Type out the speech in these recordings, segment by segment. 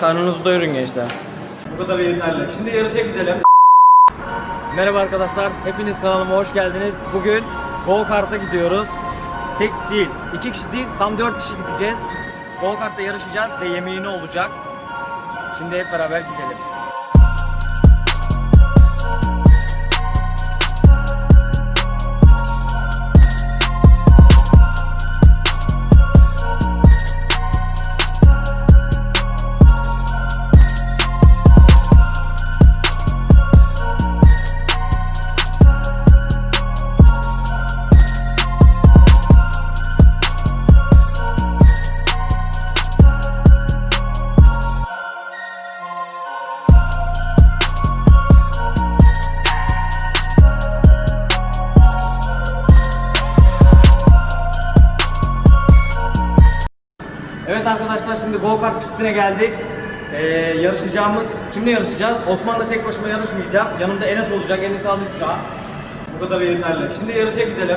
Karnınızı doyurun gençler. Bu kadar yeterli. Şimdi yarışa gidelim. Merhaba arkadaşlar, hepiniz kanalıma hoş geldiniz. Bugün Go Kart'a gidiyoruz. Tek değil, iki kişi değil, tam dört kişi gideceğiz. Go Kart'ta yarışacağız ve yemeğini olacak. Şimdi hep beraber gidelim. Evet arkadaşlar şimdi Go Kart pistine geldik. Ee, yarışacağımız, kimle yarışacağız? Osman'la tek başıma yarışmayacağım. Yanımda Enes olacak, Enes'i aldım şu an. Bu kadar yeterli. Şimdi yarışa gidelim.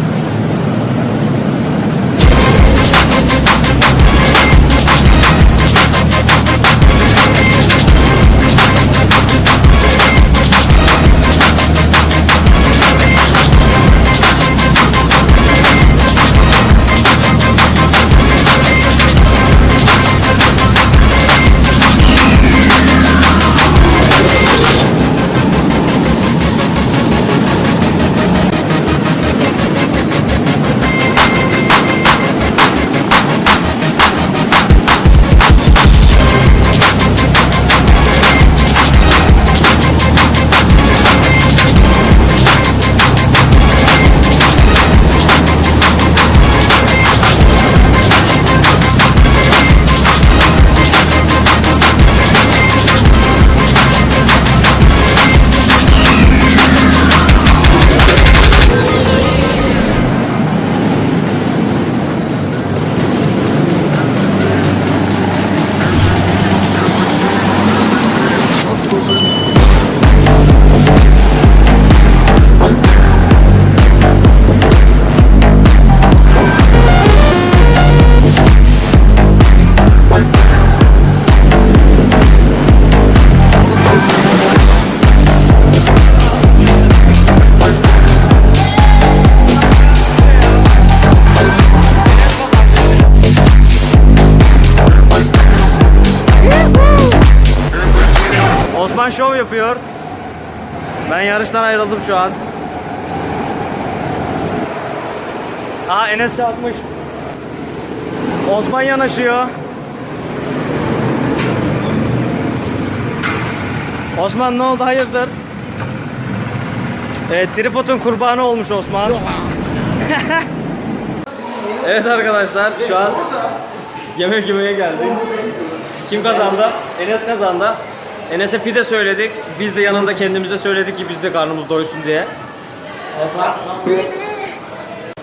Osman şov yapıyor. Ben yarıştan ayrıldım şu an. Aa Enes çarpmış. Osman yanaşıyor. Osman ne oldu hayırdır? Evet tripodun kurbanı olmuş Osman. evet arkadaşlar şu an yemek yemeye geldik. Kim kazandı? Enes kazandı. Enes'e pide söyledik. Biz de yanında kendimize söyledik ki biz de karnımız doysun diye.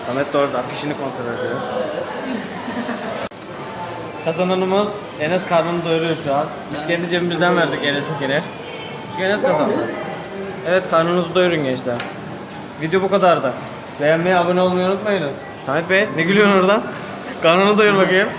Samet de orada fişini kontrol ediyor. Kazananımız Enes karnını doyuruyor şu an. Biz kendi cebimizden verdik Enes'inkini. Çünkü Enes kazandı. Evet karnınızı doyurun gençler. Video bu kadardı. Beğenmeyi, abone olmayı unutmayınız. Samet Bey ne gülüyorsun oradan? Karnını doyur bakayım.